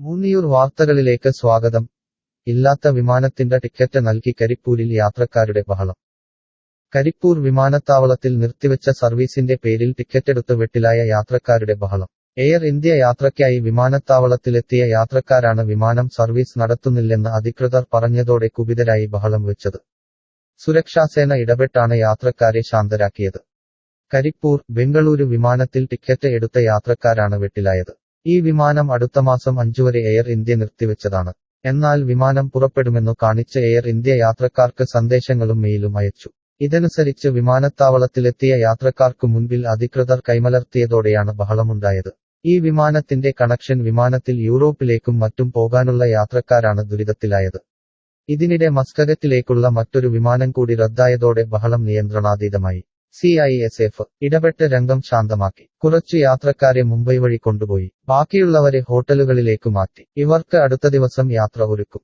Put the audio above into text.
മൂന്നിയൂർ വാർത്തകളിലേക്ക് സ്വാഗതം. ഇല്ലാത്ത വിമാനത്തിന്റെ ടിക്കറ്റ് നൽകി കരിപ്പൂരിൽ യാത്രക്കാരുടെ ബഹളം. കരിപ്പൂർ വിമാനത്താവളത്തിൽ നിർത്തിവെച്ച സർവീസിന്റെ പേരിൽ ടിക്കറ്റെടുത്ത് വെട്ടിലായ യാത്രക്കാരുടെ ബഹളം. എയർ ഇന്ത്യ യാത്രയ്ക്കായി വിമാനത്താവളത്തിലെത്തിയ യാത്രക്കാരാണ് വിമാനം സർവീസ് നടത്തുന്നില്ലെന്ന് അധികൃതർ പറഞ്ഞതോടെ കുപിതരായി ബഹളം വെച്ചത്. സുരക്ഷാസേന ഇടപെട്ടാണ് യാത്രക്കാരെ ശാന്തരാക്കിയത്. കരിപ്പൂർ ബംഗളൂരു വിമാനത്തിൽ ടിക്കറ്റ് എടുത്ത യാത്രക്കാരാണ് വെട്ടിലായത്. ഈ വിമാനം അടുത്ത മാസം അഞ്ചുവരെ എയർ ഇന്ത്യ നിർത്തിവെച്ചതാണ്. എന്നാൽ വിമാനം പുറപ്പെടുമെന്നു കാണിച്ച എയർ ഇന്ത്യ യാത്രക്കാർക്ക് സന്ദേശങ്ങളും മെയിലും അയച്ചു. ഇതനുസരിച്ച് വിമാനത്താവളത്തിലെത്തിയ യാത്രക്കാർക്ക് മുൻപിൽ അധികൃതർ കൈമലർത്തിയതോടെയാണ് ബഹളമുണ്ടായത്. ഈ വിമാനത്തിന്റെ കണക്ഷൻ വിമാനത്തിൽ യൂറോപ്പിലേക്കും മറ്റും പോകാനുള്ള യാത്രക്കാരാണ് ദുരിതത്തിലായത്. ഇതിനിടെ മസ്കഗത്തിലേക്കുള്ള മറ്റൊരു വിമാനം കൂടി റദ്ദായതോടെ ബഹളം നിയന്ത്രണാതീതമായി. സി ഐ എസ് എഫ് ഇടപെട്ട് രംഗം ശാന്തമാക്കി. കുറച്ചു യാത്രക്കാരെ മുംബൈ വഴി കൊണ്ടുപോയി. ബാക്കിയുള്ളവരെ ഹോട്ടലുകളിലേക്ക് മാറ്റി. ഇവർക്ക് അടുത്ത ദിവസം യാത്ര ഒരുക്കും.